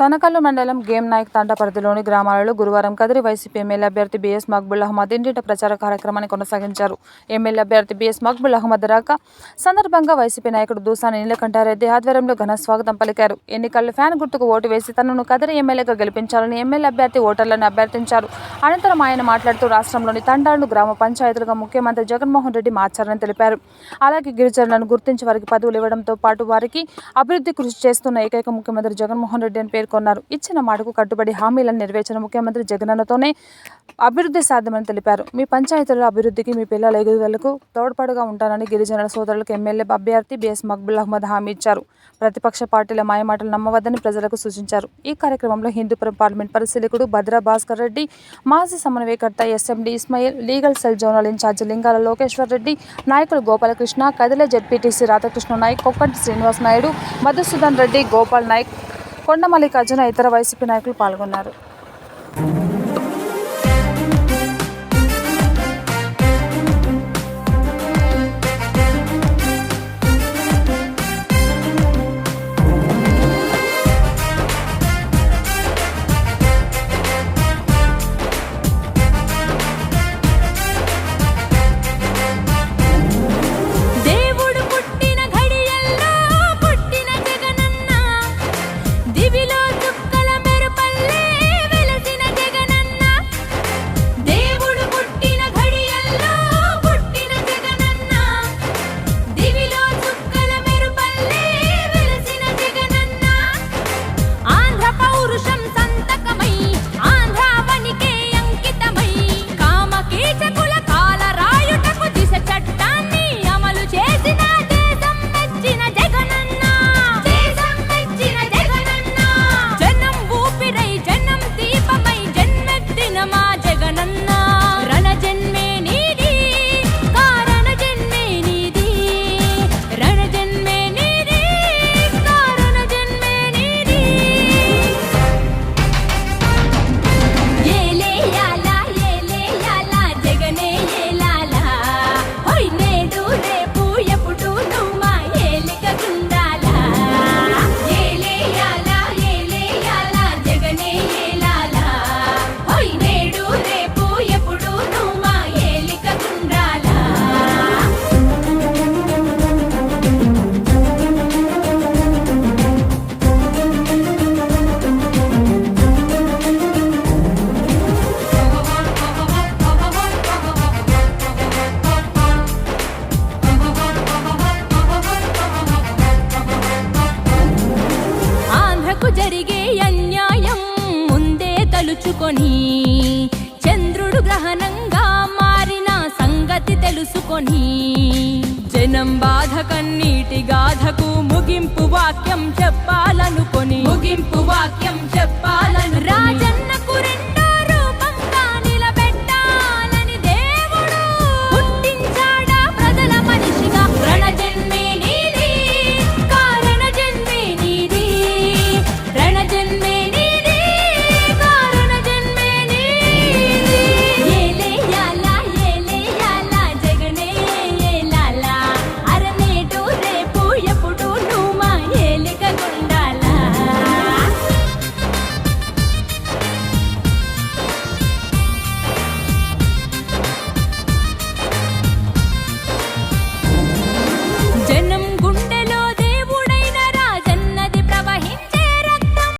తనకల్లు మండలం గేమ్ నాయక్ తండ పరిధిలోని గ్రామాలలో గురువారం కదిరి వైసీపీ ఎమ్మెల్యే అభ్యర్థి బీఎస్ మక్బుల్ అహ్మద్ ఇంటింట ప్రచార కార్యక్రమాన్ని కొనసాగించారు. ఎమ్మెల్యే అభ్యర్థి బీఎస్ మక్బుల్ అహ్మద్ రాక సందర్భంగా వైసీపీ నాయకుడు దూసాని నీలకంఠారెడ్డి ఆధ్వర్యంలో ఘన స్వాగతం పలికారు. ఎన్నికల్లో ఫ్యాన్ గుర్తుకు ఓటు వేసి తనను కదిరి ఎమ్మెల్యేగా గెలిపించాలని ఎమ్మెల్యే అభ్యర్థి ఓటర్లను అభ్యర్థించారు. అనంతరం ఆయన మాట్లాడుతూ రాష్ట్రంలోని తండాలను గ్రామ పంచాయతీలుగా ముఖ్యమంత్రి జగన్మోహన్ రెడ్డి మార్చారని తెలిపారు. అలాగే గిరిజనులను గుర్తించి వారికి పదవులు ఇవ్వడంతో పాటు వారికి అభివృద్ధి కృషి చేస్తున్న ఏకైక ముఖ్యమంత్రి జగన్మోహన్ రెడ్డి అని పేర్కొన్నారు. ఇచ్చిన మాటకు కట్టుబడి హామీలను నెరవేర్చిన ముఖ్యమంత్రి జగనన్నతోనే అభివృద్ధి సాధ్యమని తెలిపారు. మీ పంచాయతీల అభివృద్ధికి మీ పిల్లల ఎదుగుదలకు తోడ్పాటుగా ఉంటానని గిరిజనుల సోదరులకు ఎమ్మెల్యే అభ్యర్థి బిఎస్ మక్బుల్ అహ్మద్ హామీ ఇచ్చారు. ప్రతిపక్ష పార్టీల మాయమాటలు నమ్మవద్దని ప్రజలకు సూచించారు. ఈ కార్యక్రమంలో హిందూపురం పార్లమెంట్ పరిశీలకుడు భద్రా భాస్కర్ రెడ్డి మాజీ సమన్వయకర్త SMD Ismail legal cell zonal in-charge Lingala Lokeshwar Reddy నాయకులు గోపాలకృష్ణ కదిలే జడ్పీటీసీ రాధాకృష్ణ నాయక్ కొక్కంటి శ్రీనివాస్ నాయుడు మధుసూదన్ రెడ్డి గోపాల్ నాయక్ కొండ మల్లికార్జున ఇతర వైసీపీ నాయకులు పాల్గొన్నారు. తలుచుకొని చంద్రుడు గ్రహణంగా మారిన సంగతి తెలుసుకొని జనం బాధ కన్నీటి గాథకు ముగింపు వాక్యం చెప్పాల